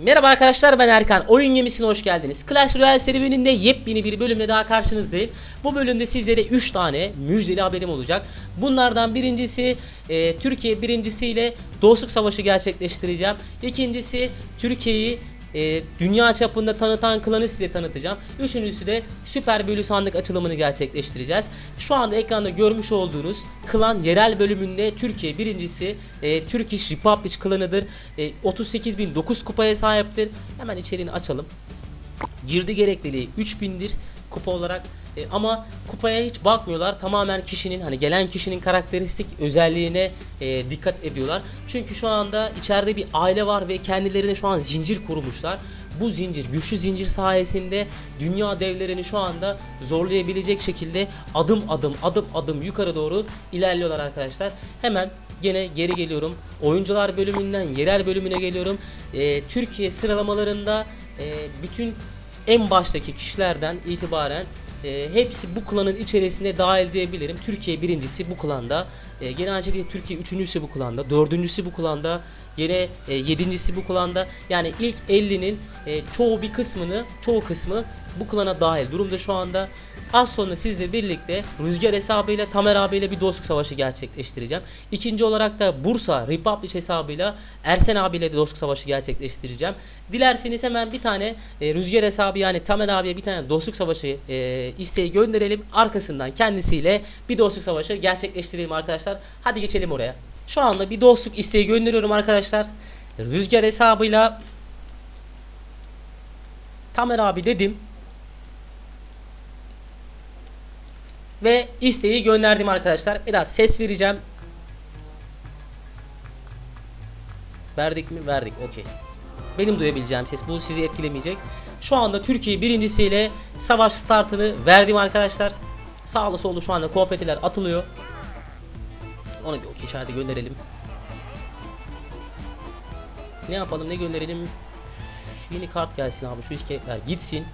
Merhaba arkadaşlar ben Erkan. Oyun gemisine hoş geldiniz. Clash Royale serüveninde yepyeni bir bölümle daha karşınızdayım. Bu bölümde sizlere 3 tane müjdeli haberim olacak. Bunlardan birincisi e, Türkiye birincisiyle dostluk savaşı gerçekleştireceğim. İkincisi Türkiye'yi e, dünya çapında tanıtan klanı size tanıtacağım. Üçüncüsü de süper bölü sandık açılımını gerçekleştireceğiz. Şu anda ekranda görmüş olduğunuz klan yerel bölümünde Türkiye birincisi e, Turkish Republic klanıdır. E, 38.009 kupaya sahiptir. Hemen içeriğini açalım. Girdi gerekliliği 3000'dir kupa olarak. E, ama kupaya hiç bakmıyorlar. Tamamen kişinin hani gelen kişinin karakteristik özelliğine e, dikkat ediyorlar. Çünkü şu anda içeride bir aile var ve kendilerine şu an zincir kurmuşlar. Bu zincir, güçlü zincir sayesinde dünya devlerini şu anda zorlayabilecek şekilde adım adım adım adım yukarı doğru ilerliyorlar arkadaşlar. Hemen Gene geri geliyorum. Oyuncular bölümünden yerel bölümüne geliyorum. E, Türkiye sıralamalarında e, bütün en baştaki kişilerden itibaren e, hepsi bu klanın içerisinde dahil diyebilirim. Türkiye birincisi bu klanda. E, gene aynı şekilde Türkiye üçüncüsü bu klanda. Dördüncüsü bu klanda. Gene e, yedincisi bu klanda. Yani ilk 50'nin e, çoğu bir kısmını, çoğu kısmı bu klana dahil durumda şu anda. Az sonra sizle birlikte Rüzgar hesabıyla Tamer abiyle bir dostluk savaşı gerçekleştireceğim. İkinci olarak da Bursa Republic hesabıyla Ersen abiyle de dostluk savaşı gerçekleştireceğim. Dilerseniz hemen bir tane e, Rüzgar hesabı yani Tamer abiye bir tane dostluk savaşı e, isteği gönderelim. Arkasından kendisiyle bir dostluk savaşı gerçekleştirelim arkadaşlar. Hadi geçelim oraya. Şu anda bir dostluk isteği gönderiyorum arkadaşlar. Rüzgar hesabıyla Tamer abi dedim. Ve isteği gönderdim arkadaşlar. Biraz ses vereceğim. Verdik mi? Verdik. Okey. Benim duyabileceğim ses. Bu sizi etkilemeyecek. Şu anda Türkiye birincisiyle savaş startını verdim arkadaşlar. Sağlı sollu şu anda konfetiler atılıyor. Onu bir okey işareti gönderelim. Ne yapalım ne gönderelim? Şu yeni kart gelsin abi. Şu iskeletler gitsin.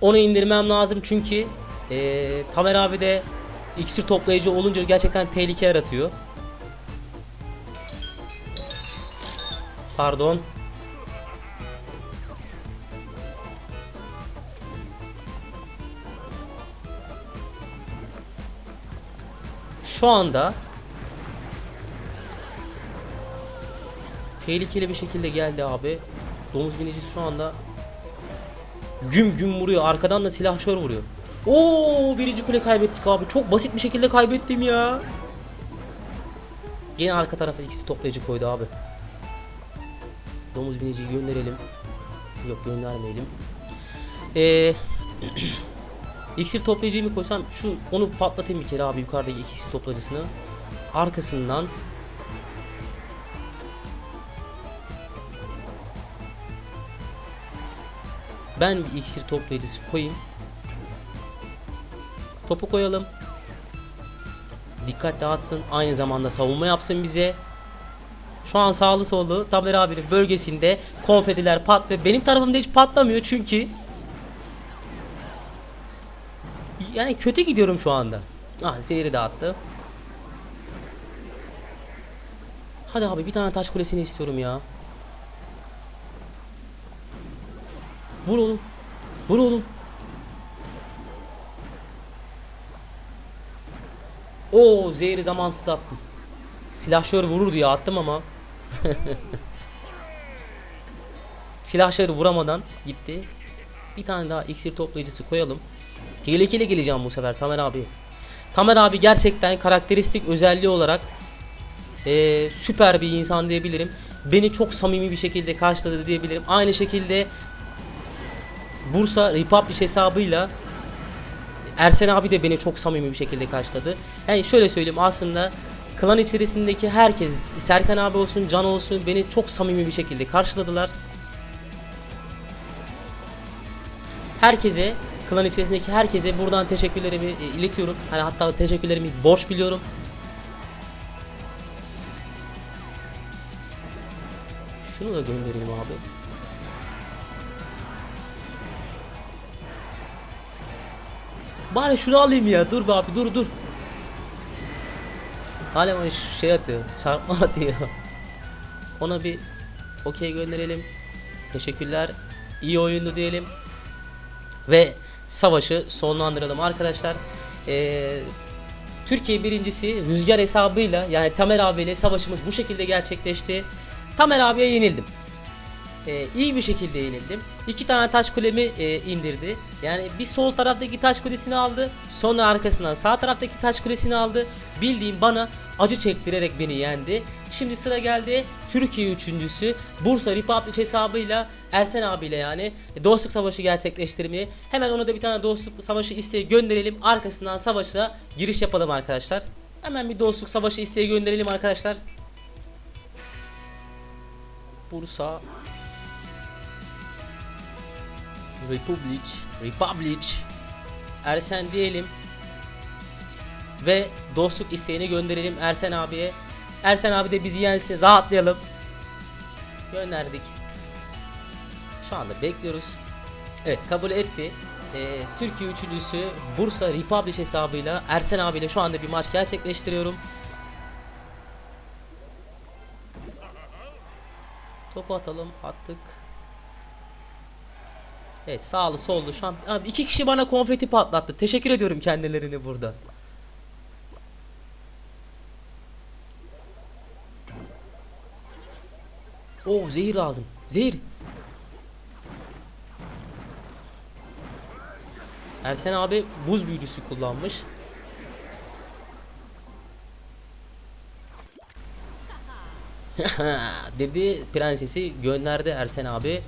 Onu indirmem lazım çünkü eee Tamer abi de iksir toplayıcı olunca gerçekten tehlike yaratıyor. Pardon. Şu anda tehlikeli bir şekilde geldi abi. Domuz binicisi şu anda güm güm vuruyor. Arkadan da silahşör vuruyor. Oo birinci kule kaybettik abi. Çok basit bir şekilde kaybettim ya. Gene arka tarafa ikisi toplayıcı koydu abi. Domuz biniciyi gönderelim. Yok göndermeyelim. Ee, iksir toplayıcıyı mı koysam şu onu patlatayım bir kere abi yukarıdaki iksir toplayıcısını. Arkasından Ben bir iksir toplayıcısı koyayım. Topu koyalım. Dikkat dağıtsın. Aynı zamanda savunma yapsın bize. Şu an sağlı sollu Tamer abinin bölgesinde konfetiler patlıyor. Benim tarafımda hiç patlamıyor çünkü yani kötü gidiyorum şu anda. Ah zehri dağıttı. Hadi abi bir tane taş kulesini istiyorum ya. Vur oğlum. Vur oğlum. Oo zehri zamansız attım. Silahşör vurur diye attım ama. Silahşör vuramadan gitti. Bir tane daha iksir toplayıcısı koyalım. Tehlikeli geleceğim bu sefer Tamer abi. Tamer abi gerçekten karakteristik özelliği olarak eee, süper bir insan diyebilirim. Beni çok samimi bir şekilde karşıladı diyebilirim. Aynı şekilde Bursa Republic hesabıyla Ersen abi de beni çok samimi bir şekilde karşıladı. Yani şöyle söyleyeyim aslında klan içerisindeki herkes Serkan abi olsun Can olsun beni çok samimi bir şekilde karşıladılar. Herkese klan içerisindeki herkese buradan teşekkürlerimi e, iletiyorum. Hani hatta teşekkürlerimi borç biliyorum. Şunu da göndereyim abi. Bari şunu alayım ya. Dur be abi dur dur. Hala şey atıyor. Çarpma atıyor. Ona bir okey gönderelim. Teşekkürler. İyi oyundu diyelim. Ve savaşı sonlandıralım arkadaşlar. Ee, Türkiye birincisi rüzgar hesabıyla yani Tamer abiyle savaşımız bu şekilde gerçekleşti. Tamer abiye yenildim. Ee, iyi bir şekilde yenildim. İki tane taş kulemi e, indirdi. Yani bir sol taraftaki taş kulesini aldı. Sonra arkasından sağ taraftaki taş kulesini aldı. Bildiğim bana acı çektirerek beni yendi. Şimdi sıra geldi Türkiye üçüncüsü Bursa Republic hesabıyla Ersen abiyle yani dostluk savaşı gerçekleştirmeye. Hemen ona da bir tane dostluk savaşı isteği gönderelim. Arkasından savaşa giriş yapalım arkadaşlar. Hemen bir dostluk savaşı isteği gönderelim arkadaşlar. Bursa Republic Republic Ersen diyelim ve dostluk isteğini gönderelim Ersen abiye. Ersen abi de bizi yensin rahatlayalım. Gönderdik. Şu anda bekliyoruz. Evet kabul etti. Ee, Türkiye üçüncüsü Bursa Republic hesabıyla Ersen abiyle şu anda bir maç gerçekleştiriyorum. Topu atalım. Attık. Evet sağlı sollu şu an abi iki kişi bana konfeti patlattı. Teşekkür ediyorum kendilerini burada. Oo zehir lazım. Zehir. Ersen abi buz büyücüsü kullanmış. dedi prensesi gönderdi Ersen abi.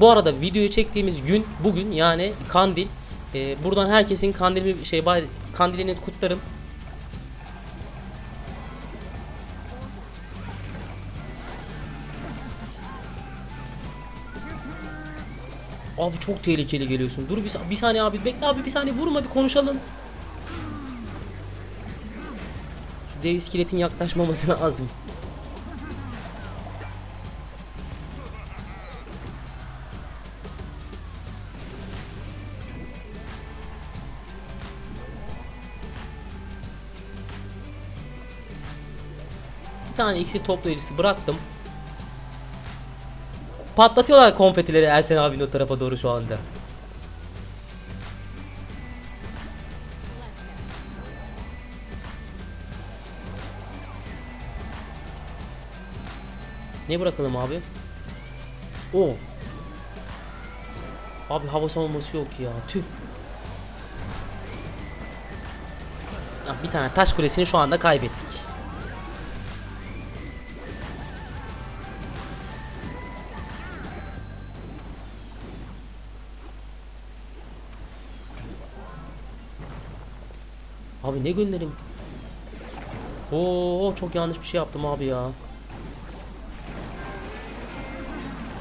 Bu arada videoyu çektiğimiz gün bugün yani kandil. Ee, buradan herkesin kandilini şey kandilini kutlarım. Abi çok tehlikeli geliyorsun. Dur bir, bir saniye abi. Bekle abi bir saniye vurma bir konuşalım. Şu dev iskeletin yaklaşmaması lazım. Bir tane iksir toplayıcısı bıraktım. Patlatıyorlar konfetileri Ersen abinin o tarafa doğru şu anda. Ne bırakalım abi? O. Abi hava savunması yok ya. Tüh. Ah, Bir tane taş kulesini şu anda kaybettik. Abi ne gönderim? Oo çok yanlış bir şey yaptım abi ya.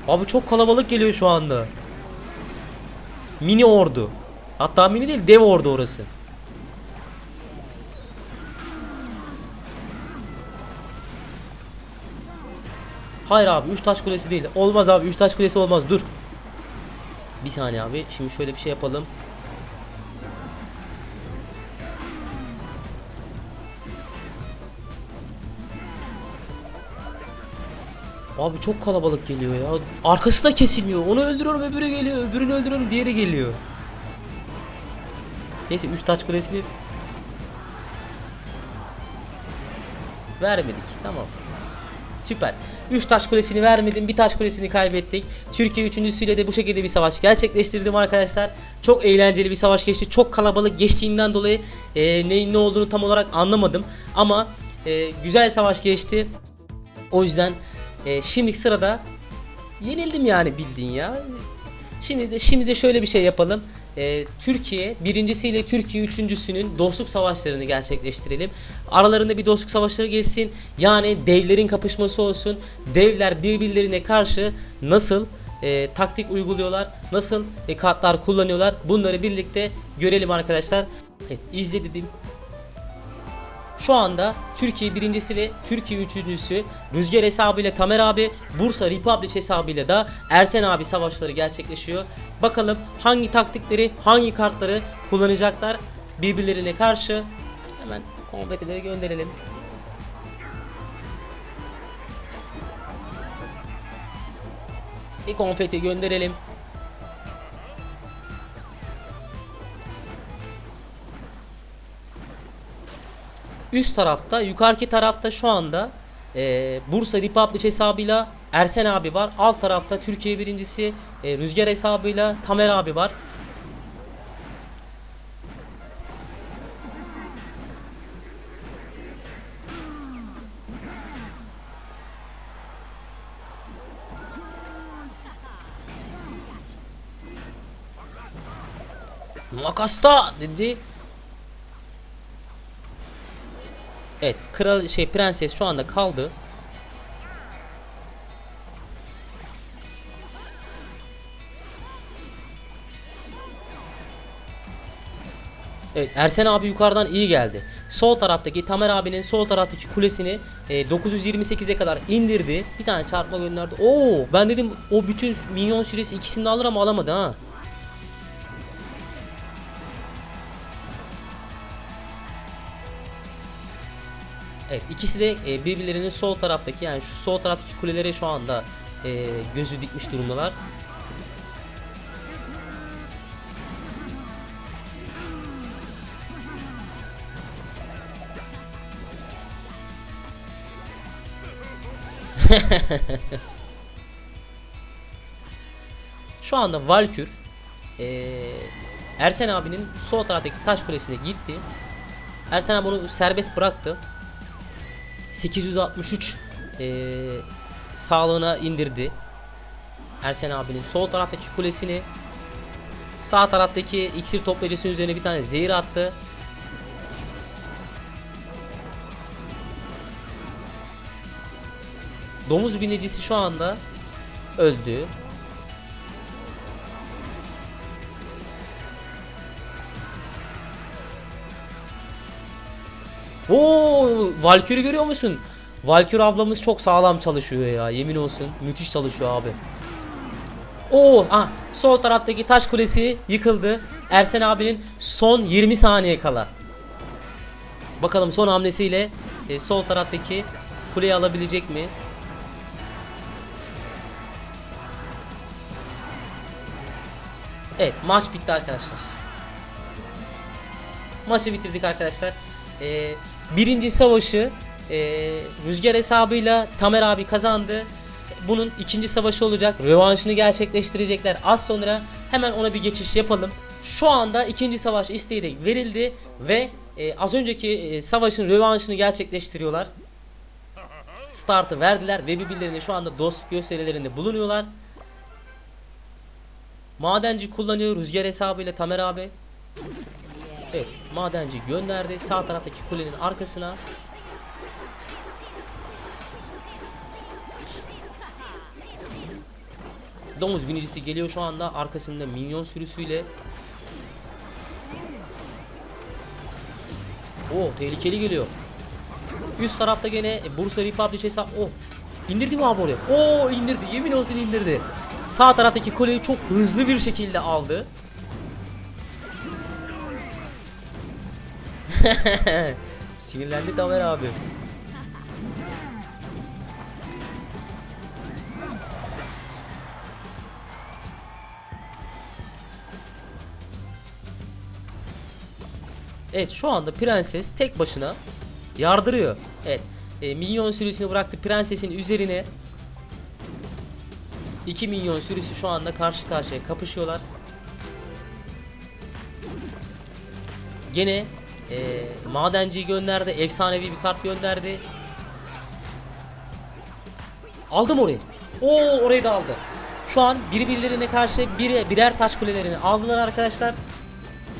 Abi çok kalabalık geliyor şu anda. Mini ordu. Hatta mini değil dev ordu orası. Hayır abi 3 taş kulesi değil. Olmaz abi 3 taş kulesi olmaz dur. Bir saniye abi şimdi şöyle bir şey yapalım. Abi çok kalabalık geliyor ya. Arkası da kesilmiyor. Onu öldürüyorum öbürü geliyor. Öbürünü öldürüyorum diğeri geliyor. Neyse 3 taç kulesini vermedik. Tamam. Süper. 3 taş kulesini vermedim. Bir taş kulesini kaybettik. Türkiye üçüncüsüyle de bu şekilde bir savaş gerçekleştirdim arkadaşlar. Çok eğlenceli bir savaş geçti. Çok kalabalık geçtiğinden dolayı e, neyin ne olduğunu tam olarak anlamadım. Ama e, güzel savaş geçti. O yüzden e, şimdi sırada yenildim yani bildiğin ya. Şimdi de şimdi de şöyle bir şey yapalım. E, Türkiye birincisiyle Türkiye üçüncüsünün dostluk savaşlarını gerçekleştirelim. Aralarında bir dostluk savaşları geçsin. Yani devlerin kapışması olsun. Devler birbirlerine karşı nasıl e, taktik uyguluyorlar, nasıl e, kartlar kullanıyorlar. Bunları birlikte görelim arkadaşlar. Evet, izle dedim. Şu anda Türkiye birincisi ve Türkiye üçüncüsü Rüzgar hesabıyla Tamer abi, Bursa Republic hesabıyla da Ersen abi savaşları gerçekleşiyor. Bakalım hangi taktikleri, hangi kartları kullanacaklar birbirlerine karşı. Hemen konfetileri gönderelim. Bir konfeti gönderelim. Üst tarafta, yukarıki tarafta şu anda e, Bursa Republic hesabıyla Ersen abi var. Alt tarafta Türkiye birincisi e, Rüzgar hesabıyla Tamer abi var. Makasta dedi. Evet, kral şey prenses şu anda kaldı. Evet Ersen abi yukarıdan iyi geldi. Sol taraftaki Tamer abinin sol taraftaki kulesini e, 928'e kadar indirdi. Bir tane çarpma gönderdi. Oo ben dedim o bütün minyon süresi ikisini de alır ama alamadı ha. Evet ikisi de e, birbirlerinin sol taraftaki yani şu sol taraftaki kulelere şu anda e, gözü dikmiş durumdalar. Şu anda Valkür eee, Ersen abinin sol taraftaki taş kulesine gitti. Ersen abi onu serbest bıraktı. 863 eee, sağlığına indirdi. Ersen abinin sol taraftaki kulesini sağ taraftaki iksir toplayıcısının üzerine bir tane zehir attı. Domuz binicisi şu anda öldü. Oo, Valkyrie görüyor musun? Valkyrie ablamız çok sağlam çalışıyor ya. Yemin olsun. Müthiş çalışıyor abi. Oo, ah, sol taraftaki taş kulesi yıkıldı. Ersen abinin son 20 saniye kala. Bakalım son hamlesiyle e, sol taraftaki kuleyi alabilecek mi? Evet maç bitti arkadaşlar. Maçı bitirdik arkadaşlar. Ee, birinci savaşı e, rüzgar hesabıyla Tamer abi kazandı. Bunun ikinci savaşı olacak. Rövanşını gerçekleştirecekler. Az sonra hemen ona bir geçiş yapalım. Şu anda ikinci savaş isteği de verildi ve e, az önceki e, savaşın rövanşını gerçekleştiriyorlar. Startı verdiler ve birbirlerine şu anda dostluk gösterilerinde bulunuyorlar. Madenci kullanıyor rüzgar hesabıyla Tamer abi. Evet madenci gönderdi sağ taraftaki kulenin arkasına. Domuz binicisi geliyor şu anda arkasında minyon sürüsüyle. Oo tehlikeli geliyor. Üst tarafta gene Bursa Republic hesap. Oh indirdi mi abi oraya? Oo indirdi yemin olsun indirdi. Sağ taraftaki kuleyi çok hızlı bir şekilde aldı. Sinirlendi Tamer abi. Evet şu anda prenses tek başına yardırıyor. Evet. E, minyon sürüsünü bıraktı prensesin üzerine. 2 milyon sürüsü şu anda karşı karşıya kapışıyorlar. Gene e, madenciyi gönderdi. Efsanevi bir kart gönderdi. Aldım orayı. Oo orayı da aldı. Şu an birbirlerine karşı bir, birer taş kulelerini aldılar arkadaşlar.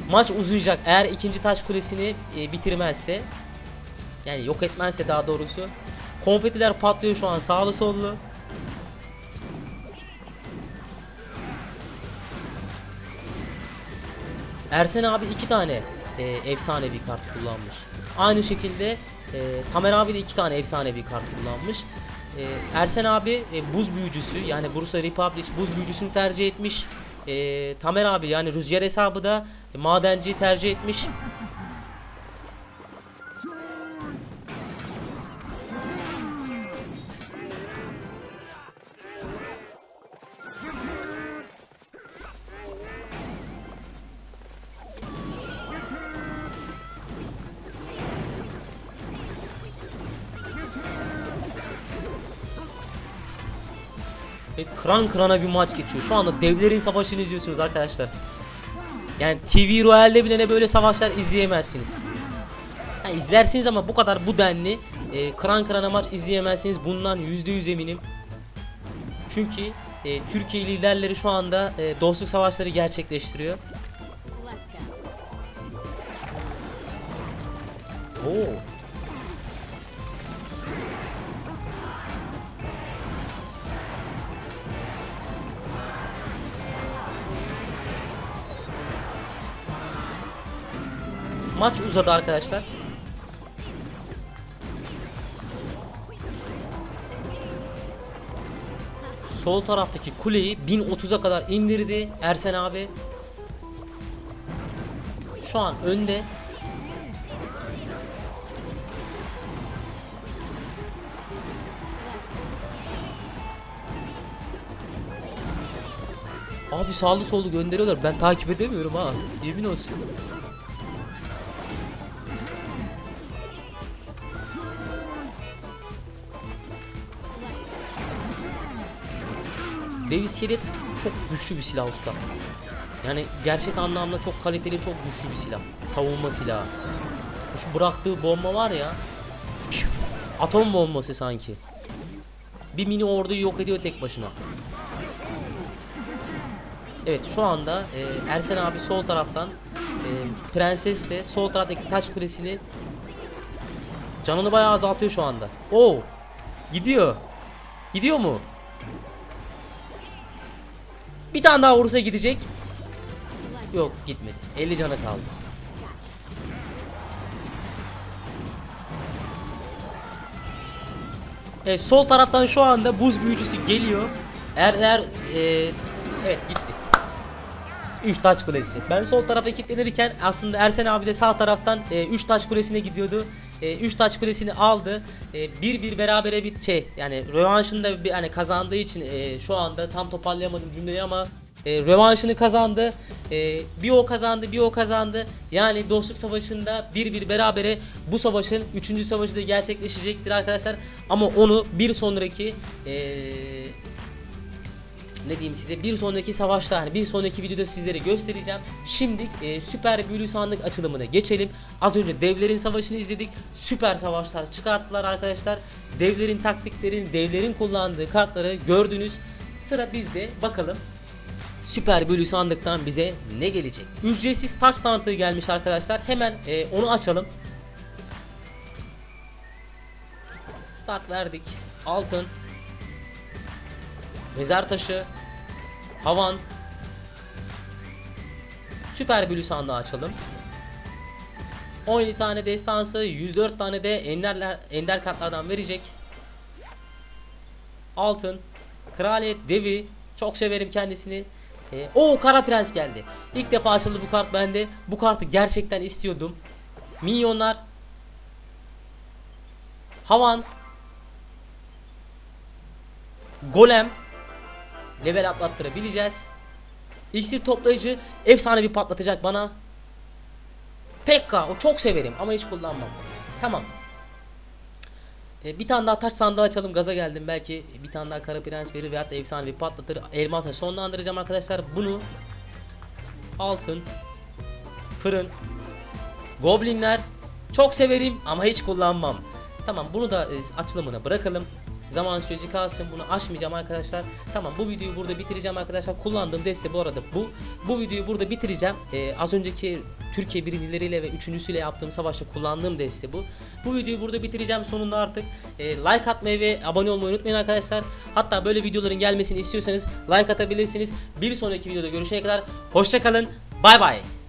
Maç uzayacak eğer ikinci taş kulesini e, bitirmezse. Yani yok etmezse daha doğrusu. Konfetiler patlıyor şu an sağlı sollu. Ersen abi iki tane e, efsanevi kart kullanmış. Aynı şekilde e, Tamer abi de iki tane efsanevi kart kullanmış. E, Ersen abi e, buz büyücüsü yani Bursa Republic buz büyücüsünü tercih etmiş. E, Tamer abi yani rüzgar hesabı da e, madenciyi tercih etmiş. Kıran kırana bir maç geçiyor. Şu anda devlerin savaşını izliyorsunuz arkadaşlar. Yani TV Royale'de bile ne böyle savaşlar izleyemezsiniz. Ha, izlersiniz ama bu kadar bu denli e, kıran kırana maç izleyemezsiniz. Bundan %100 eminim. Çünkü e, Türkiye liderleri şu anda e, dostluk savaşları gerçekleştiriyor. Oo. Maç uzadı arkadaşlar. Sol taraftaki kuleyi 1030'a kadar indirdi Ersen abi. Şu an önde. Abi sağlı sollu gönderiyorlar. Ben takip edemiyorum ha. Yemin olsun. Davis Kelly çok güçlü bir silah usta. Yani gerçek anlamda çok kaliteli, çok güçlü bir silah. Savunma silahı. Şu bıraktığı bomba var ya. Atom bombası sanki. Bir mini orduyu yok ediyor tek başına. Evet şu anda e, Ersen abi sol taraftan e, Prenses de sol taraftaki taş kulesini canını bayağı azaltıyor şu anda. Oo! Gidiyor. Gidiyor mu? Bir tane daha vurursa gidecek. Yok gitmedi. 50 canı kaldı. Evet, sol taraftan şu anda buz büyücüsü geliyor. Eğer eğer e, evet gitti. 3 taç kulesi. Ben sol tarafa kilitlenirken aslında Ersen abi de sağ taraftan 3 taç kulesine gidiyordu. 3 taç kulesini aldı. 1-1 berabere bir şey yani rövanşında bir hani kazandığı için e, şu anda tam toparlayamadım cümleyi ama e, rövanşını kazandı. E, bir o kazandı, bir o kazandı. Yani dostluk savaşında bir bir berabere bu savaşın 3. savaşı da gerçekleşecektir arkadaşlar. Ama onu bir sonraki e, ne diyeyim size bir sonraki savaşta hani bir sonraki videoda sizlere göstereceğim. Şimdi e, süper büyülü sandık açılımına geçelim. Az önce devlerin savaşını izledik. Süper savaşlar çıkarttılar arkadaşlar. Devlerin taktiklerini, devlerin kullandığı kartları gördünüz. Sıra bizde. Bakalım Süper bölü sandıktan bize ne gelecek? Ücretsiz taş sandığı gelmiş arkadaşlar. Hemen e, onu açalım. Start verdik. Altın. Mezar taşı. Havan. Süper bölü sandığı açalım. 17 tane destansı, 104 tane de enderler, ender kartlardan verecek. Altın. Kraliyet devi. Çok severim kendisini. E, o Kara Prens geldi. İlk defa açıldı bu kart bende. Bu kartı gerçekten istiyordum. Minyonlar. Havan. Golem. Level atlattırabileceğiz. İksir toplayıcı efsane bir patlatacak bana. Pekka o çok severim ama hiç kullanmam. Tamam. E, bir tane daha taş sandığı açalım gaza geldim belki bir tane daha kara prens verir veyahut da efsane bir patlatır elmasla sonlandıracağım arkadaşlar bunu altın fırın goblinler çok severim ama hiç kullanmam tamam bunu da e, açılımına bırakalım zaman süreci kalsın bunu açmayacağım arkadaşlar. Tamam bu videoyu burada bitireceğim arkadaşlar. Kullandığım deste bu arada bu. Bu videoyu burada bitireceğim. Ee, az önceki Türkiye birincileriyle ve üçüncüsüyle yaptığım savaşta kullandığım deste bu. Bu videoyu burada bitireceğim. Sonunda artık e, like atmayı ve abone olmayı unutmayın arkadaşlar. Hatta böyle videoların gelmesini istiyorsanız like atabilirsiniz. Bir sonraki videoda görüşene kadar hoşçakalın bay bay